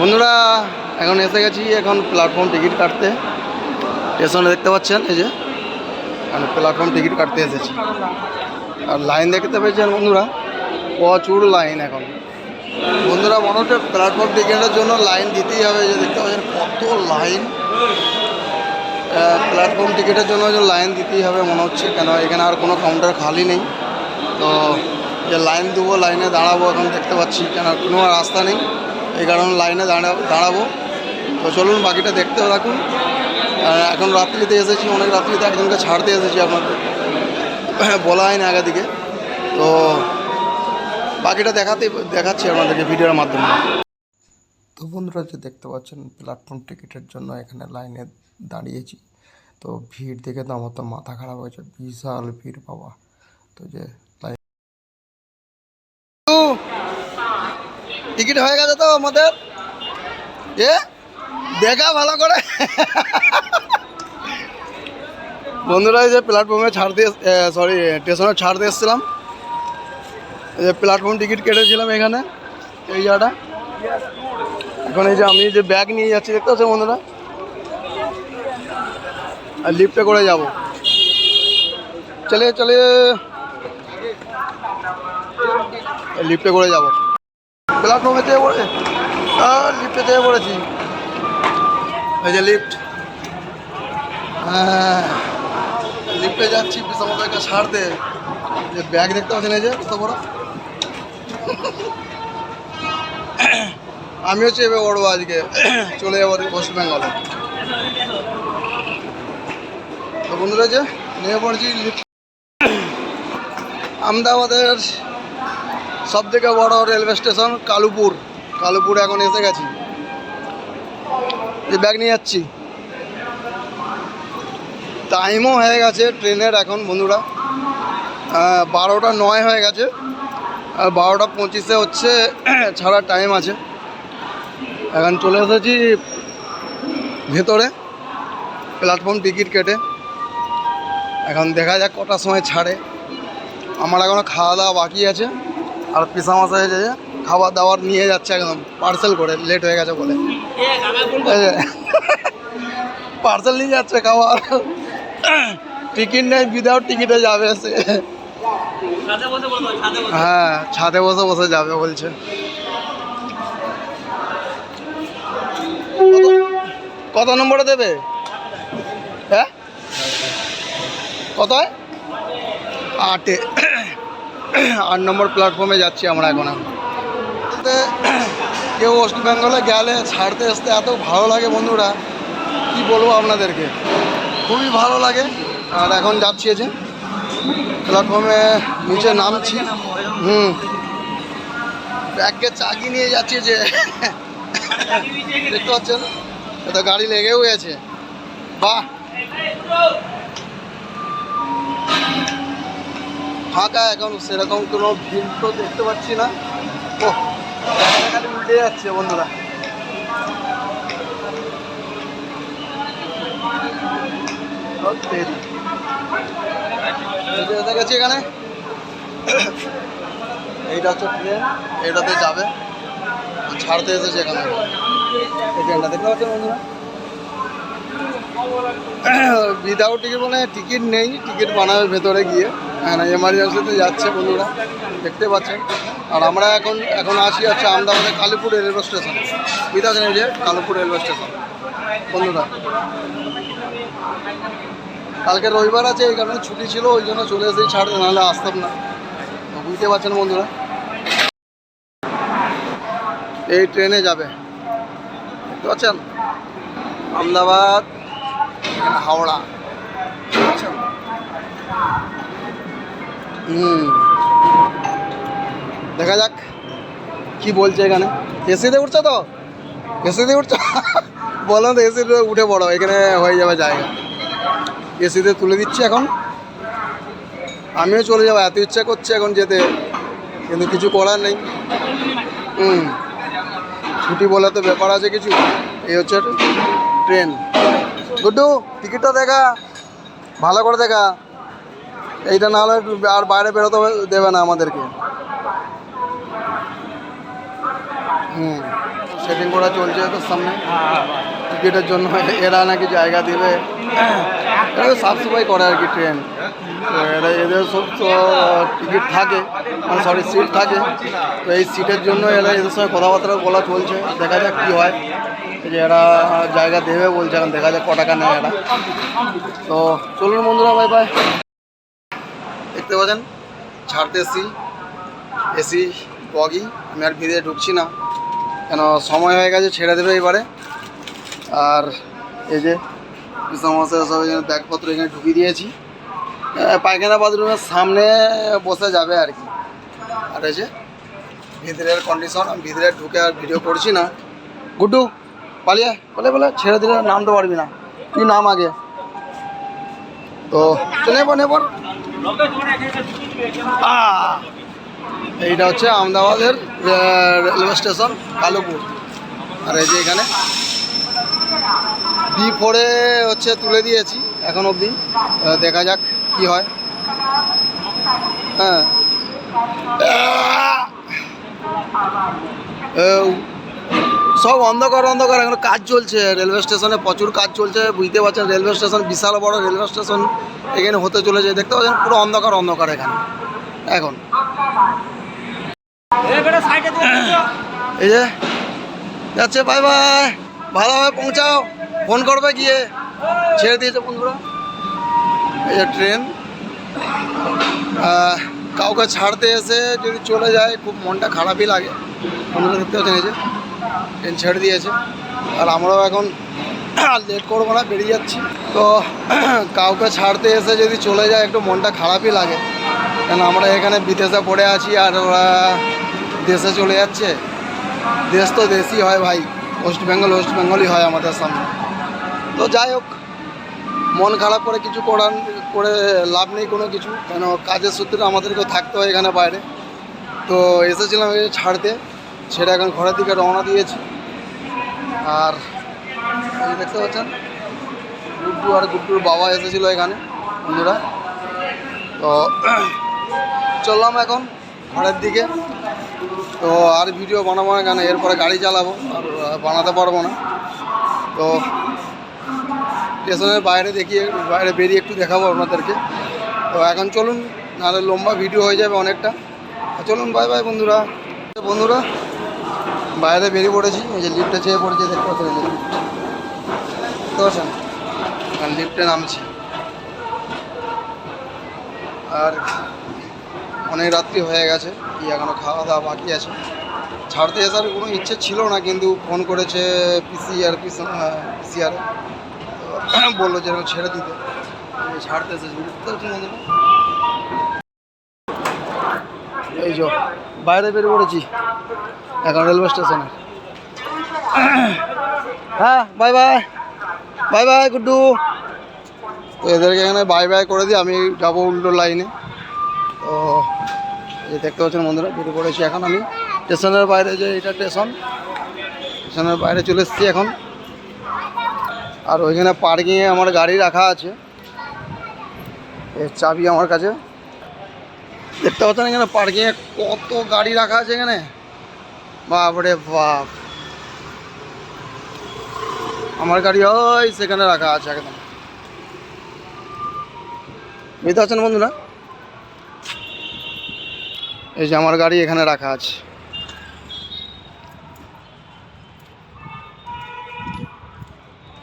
বন্ধুরা, এখন এসে গেছি এখন প্ল্যাটফর্ম টিকিট কাটতে। স্টেশনে দেখতে পাচ্ছেন, এই যে। আমি প্ল্যাটফর্ম টিকিট কাটতে এসেছি। আর লাইন দেখতে পেয়েছেন বন্ধুরা? প্রচুর লাইন এখন। বন্ধুরা, মনে হচ্ছে প্ল্যাটফর্ম টিকিটের জন্য লাইন দিতেই হবে যে দেখতে পাচ্ছেন, কত লাইন প্ল্যাটফর্ম টিকিটের জন্য যে লাইন দিতেই হবে, মনে হচ্ছে কেন, এখানে আর কোনো কাউন্টার খালি নেই। তো, যে লাইন দেবো লাইনে দাঁড়াবো, এখন দেখতে পাচ্ছি, কেন, কোনো রাস্তা নেই। এই কারণে লাইনে দাঁড়া, দাঁড়াবো। তো চলুন, বাকিটা দেখতে রাখুন এখন রাত্রিতে এসেছি, অনেক রাত্রিতে একজনকে ছাড়তে এসেছি আপনাদের। বলা হয়নি আগে দিকে। তো বাকিটা দেখাতে, দেখাচ্ছি আপনাদেরকে ভিডিওর মাধ্যমে। তো বন্ধুরা যে দেখতে পাচ্ছেন প্ল্যাটফর্ম টিকিটের জন্য এখানে লাইনে দাঁড়িয়েছি। তো ভিড় দেখে তো আমার তো মাথা খারাপ হয়েছে, বিশাল ভিড় বাবা। তো যে লাইন টিকিট হয়ে গেছে তো আমাদের। এ, দেখা ভালো করে। বন্ধুরা, এই যে প্ল্যাটফর্মে ছাড়তে সরি স্টেশনে ছাড়তে এসেছিলাম। এই যে প্ল্যাটফর্ম টিকিট কেটেছিলাম এখানে, এই জায়গাটা। এখন এই যে আমি যে ব্যাগ নিয়ে যাচ্ছি, দেখতে পাচ্ছেন বন্ধুরা? আর লিফটে করে যাব। চলে চলে। লিফটে করে যাব। প্ল্যাটফর্মে যেয়ে পড়ে? লিফটে যেয়ে পড়েছি। এই যে লিফট হ্যাঁ। লিফটে যাচ্ছি আমাদেরকে ছাড়তে যে ব্যাগ দেখতে পাচ্ছেন, এই যে, কত বড়? আমিও চেপে পড়ব আজকে। চলে যাব ওয়েস্ট বেঙ্গলে। বন্ধুরা যে, নিয়ে পড়ছি লিফট আমদাবাদের সব থেকে বড় রেলওয়ে স্টেশন কালুপুর। কালুপুর এখন এসে গেছি। যে ব্যাগ নিয়ে যাচ্ছি। টাইমও হয়ে গেছে ট্রেনের এখন, বন্ধুরা। বারোটা নয় হয়ে গেছে। আর বারোটা পঁচিশে হচ্ছে, ছাড়ার টাইম আছে। এখন চলে এসেছি ভেতরে। প্ল্যাটফর্ম টিকিট কেটে। এখন দেখা যাক কটার সময় ছাড়ে। আমার এখনও খাওয়া দাওয়া বাকি আছে। আর পিসামাশা হয়েছে যে খাবার দাবার নিয়ে যাচ্ছে একদম পার্সেল করে লেট হয়ে গেছে বলে। পার্সেল নিয়ে যাচ্ছে খাবার টিকিট নেই উইদাউট টিকিটে যাবে সে। হ্যাঁ ছাদে বসে বসে যাবে বলছে। কত- নম্বরে দেবে? হ্যাঁ? কত আটে। আট নম্বর প্ল্যাটফর্মে যাচ্ছি আমরা এখন। কেউ ওয়েস্ট বেঙ্গলে গেলে ছাড়তে আসতে এত ভালো লাগে বন্ধুরা, কি বলব আপনাদেরকে? খুবই ভালো লাগে। আর এখন যাচ্ছি যে প্ল্যাটফর্মে নিচে নামছি। হুম। ব্যাগকে চাকি নিয়ে যাচ্ছি যে, দেখতে পাচ্ছেন? এটা গাড়ি লেগেও গেছে। বাহ! ফাঁকা এখন সেরকম কোনো ভিড় তো দেখতে পাচ্ছি না। ও খালি উল্টে যাচ্ছে বন্ধুরা। গেছি এখানে। এইটা হচ্ছে ট্রেন এইটাতে যাবে। ছাড়তে এসেছে এখানে। এই ট্রেনটা দেখতে পাচ্ছেন বন্ধুরা? উইদাউট টিকিট মানে টিকিট নেই, টিকিট বানাবে ভেতরে গিয়ে। হ্যাঁ এমার্জেন্সিতে যাচ্ছে বন্ধুরা, দেখতে পাচ্ছেন। আর আমরা এখন এখন আসি হচ্ছে আমদাবাদের কালীপুর রেলওয়ে স্টেশন এই যে কালীপুর রেলওয়ে স্টেশন বন্ধুরা, কালকে রবিবার আছে, এই কারণে ছুটি ছিল, ওই জন্য চলে এসেই ছাড়তে, নাহলে আসতাম না। বুঝতে পারছেন বন্ধুরা, এই ট্রেনে যাবে। দেখতে পাচ্ছেন? আমদাবাদ হাওড়া? হুম দেখা যাক কি বলছে এখানে। এসিতে উঠছে তো? এসিতে উঠছো? বলো তো, এসিতে উঠে পড়ো, এখানে হয়ে যাবে জায়গা। এসিতে তুলে দিচ্ছি এখন। আমিও চলে যাব, এত ইচ্ছা করছে এখন যেতে, কিন্তু কিছু করার নেই। হুম। ছুটি বলে তো ব্যাপার আছে কিছু। এই হচ্ছে ট্রেন। গুড্ডু, টিকিটটা দেখা। ভালো করে দেখা। এইটা না হলে আর বাইরে বেরোতে দেবে না আমাদেরকে। হুম। সেটিং করা চলছে তোর সামনে। টিকিটের জন্য এরা নাকি জায়গা দেবে। এরা তো সাফ সাফাই করে আর কি ট্রেন তো এরা এদের সব তো টিকিট থাকে। মানে সরি সিট থাকে। তো এই সিটের জন্য এরা এদের সঙ্গে কথাবার্তা বলা চলছে। দেখা যাক কী হয়। যে এরা জায়গা দেবে বলছে এখন। দেখা যাক ক টাকা নেয় এরা। তো চলুন বন্ধুরা বাই বাই দেখতে পাচ্ছেন, ছাড়তে এসি বগি, আমি আর ভিড়ে ঢুকছি না। কেন, সময় হয়ে গেছে, ছেড়ে দেবে এবারে। আর এই যে সমস্যা সব এখানে ব্যাগপত্র এখানে ঢুকিয়ে দিয়েছি। পায়খানা বাথরুমের সামনে বসে যাবে আর কি। আর এই যে ভিতরের কন্ডিশন আমি ভিতরে ঢুকে আর ভিডিও করছি না। গুড্ডু, পালিয়ে বলে বলে ছেড়ে দিলে নামতে পারবি না। তুই নাম আগে? তো নেব নেব! এইটা হচ্ছে আহমেদাবাদের রেলওয়ে স্টেশন, কালুপুর। আর এই যে এখানে বি ফোরে হচ্ছে তুলে দিয়েছি এখন অবধি। দেখা যাক কি হয়। হ্যাঁ। সব অন্ধকার অন্ধকার। এখন কাজ চলছে। রেলওয়ে স্টেশনে প্রচুর কাজ চলছে। বুঝতে পারছেন, রেলওয়ে স্টেশন বিশাল বড় রেলওয়ে স্টেশন এখানে হতে চলেছে। দেখতে পাচ্ছেন, পুরো অন্ধকার অন্ধকার এখানে। এখন। এই যে, যাচ্ছে বাই বাই ভালোভাবে পৌঁছাও। ফোন করবে গিয়ে। ছেড়ে দিয়েছে বন্ধুরা। এই যে ট্রেন। কাউকে ছাড়তে এসে যদি চলে যায়, খুব মনটা খারাপই লাগে। বন্ধুরা দেখতে পাচ্ছেন, এই যে। ট্রেন ছেড়ে দিয়েছে। আর আমরাও এখন লেট করব না, বেরিয়ে যাচ্ছি। তো কাউকে ছাড়তে এসে যদি চলে যায়, একটু মনটা খারাপই লাগে। কেন আমরা এখানে বিদেশে পড়ে আছি আর ওরা দেশে চলে যাচ্ছে। দেশ তো দেশই হয় ভাই, ওয়েস্ট বেঙ্গল ওয়েস্ট বেঙ্গলই হয় আমাদের সামনে। তো যাই হোক, মন খারাপ করে কিছু করার, করে লাভ নেই কোনো কিছু। কেন কাজের সূত্রে আমাদেরকেও থাকতে হয় এখানে বাইরে। তো এসেছিলাম ছাড়তে। সেটা এখন ঘরের দিকে রওনা দিয়েছি। আর দেখতে পাচ্ছেন, গুড্ডু আর গুড্ডুর বাবা এসেছিল এখানে, বন্ধুরা। তো চললাম এখন ঘরের দিকে। তো আর ভিডিও বানাবো না কেন, এরপরে গাড়ি চালাবো, আর বানাতে পারব না। তো স্টেশনের বাইরে দেখিয়ে, বাইরে বেরিয়ে একটু দেখাবো আপনাদেরকে। তো এখন চলুন, নাহলে লম্বা ভিডিও হয়ে যাবে অনেকটা। চলুন বাই বাই বন্ধুরা। বন্ধুরা বাইরে বেরিয়ে পড়েছি, এই যে লিফটে চেয়ে পড়েছি, দেখতে পাচ্ছেন। দেখতে পাচ্ছেন? এখন লিফটে নামছি। আর অনেক রাত্রি হয়ে গেছে, কি এখনও খাওয়া দাওয়া বাকি আছে। ছাড়তে আসার কোনো ইচ্ছে ছিল না, কিন্তু ফোন করেছে পিসিআর পিসিআর বলল যে ছেড়ে দিতে। ছাড়তে এসেছি, বুঝতে পারছেন বন্ধুরা? এই যে বাইরে বেরিয়ে পড়েছি। এখন রেলওয়ে স্টেশনে হ্যাঁ bye bye bye bye Guddu. এদেরকে এখানে বাই বাই করে দিই, আমি যাব উল্টো লাইনে তো এই দেখতে পাচ্ছেন বন্ধুরা, বেরিয়ে পড়েছি এখন আমি। স্টেশনের বাইরে যে এটা স্টেশন স্টেশনের বাইরে চলে এসেছি এখন। আর ওইখানে পার্কিংয়ে আমার গাড়ি রাখা আছে। এর চাবি আমার কাছে। দেখতে পাচ্ছেন এখানে পার্কিংয়ে কত গাড়ি রাখা আছে এখানে? বাপরে বাপ। আমার গাড়ি ওই সেখানে রাখা আছে একদম বুঝতে পারছেন বন্ধুরা? এই যে আমার গাড়ি এখানে রাখা আছে।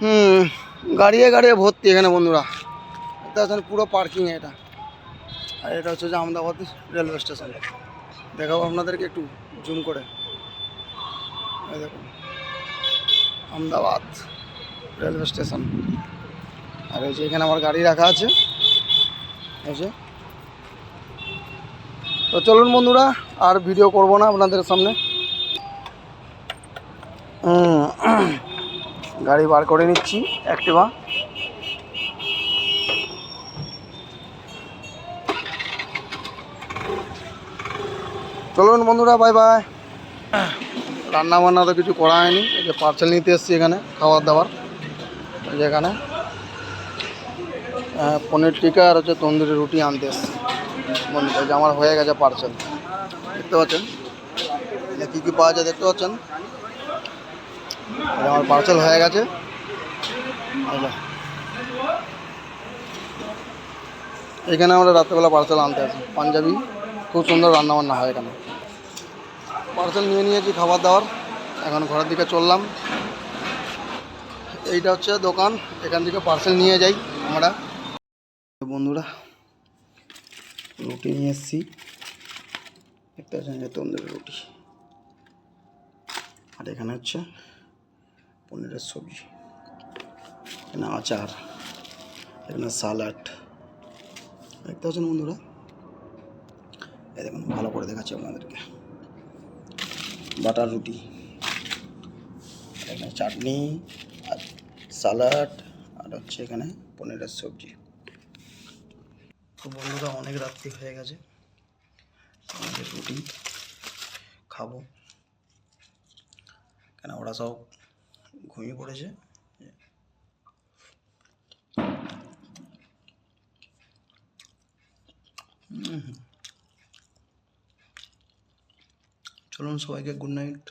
হুম, গাড়িয়ে গাড়িয়ে ভর্তি এখানে বন্ধুরা। দেখতে পাচ্ছেন পুরো পার্কিং এটা। আর এটা হচ্ছে যে আহমেদাবাদ রেলওয়ে স্টেশন। দেখাবো আপনাদেরকে একটু জুম করে। এই দেখুন। Ahmedabad railway station. আর এই যে এখানে আমার গাড়ি রাখা আছে। এই যে। তো চলুন বন্ধুরা, আর ভিডিও করব না আপনাদের সামনে। গাড়ি বার করে নিচ্ছি, অ্যাক্টিভা। চলুন বন্ধুরা বাই বাই রান্না বান্না তো কিছু করা হয়নি। এই যে পার্সেল নিতে এসেছি এখানে, খাবার দাবার। এই এখানে পনির টিকা আর হচ্ছে তন্দুরি রুটি আনতে এসেছি। বন্ধুরা এই যে আমার হয়ে গেছে পার্সেল দেখতে পাচ্ছেন? কী কী পাওয়া যায় দেখতে পাচ্ছেন? আমার পার্সেল হয়ে গেছে। এখানে আমরা রাত্রেবেলা পার্সেল আনতে আসি। পাঞ্জাবি, খুব সুন্দর রান্নাবান্না হয় এখানে। পার্সেল নিয়ে নিয়েছি খাবার দাবার। এখন ঘরের দিকে চললাম। এইটা হচ্ছে দোকান, এখান থেকে পার্সেল নিয়ে যাই আমরা। বন্ধুরা, রুটি নিয়ে এসেছি। দেখতে পাচ্ছেন যে তন্দুরি রুটি। আর এখানে হচ্ছে পনিরের সবজি। এখানে আচার, এখানে স্যালাড দেখতে পাচ্ছেন বন্ধুরা? এই দেখুন, ভালো করে দেখাচ্ছি আপনাদেরকে। বাটার রুটি। এখানে চাটনি, আর স্যালাড আর হচ্ছে এখানে পনিরের সবজি। তো বন্ধুরা, অনেক রাত্রি হয়ে গেছে। আমাদের রুটি খাব। কেন, ওরা সব ঘুমিয়ে পড়েছে? হুম। চলুন সবাইকে গুড নাইট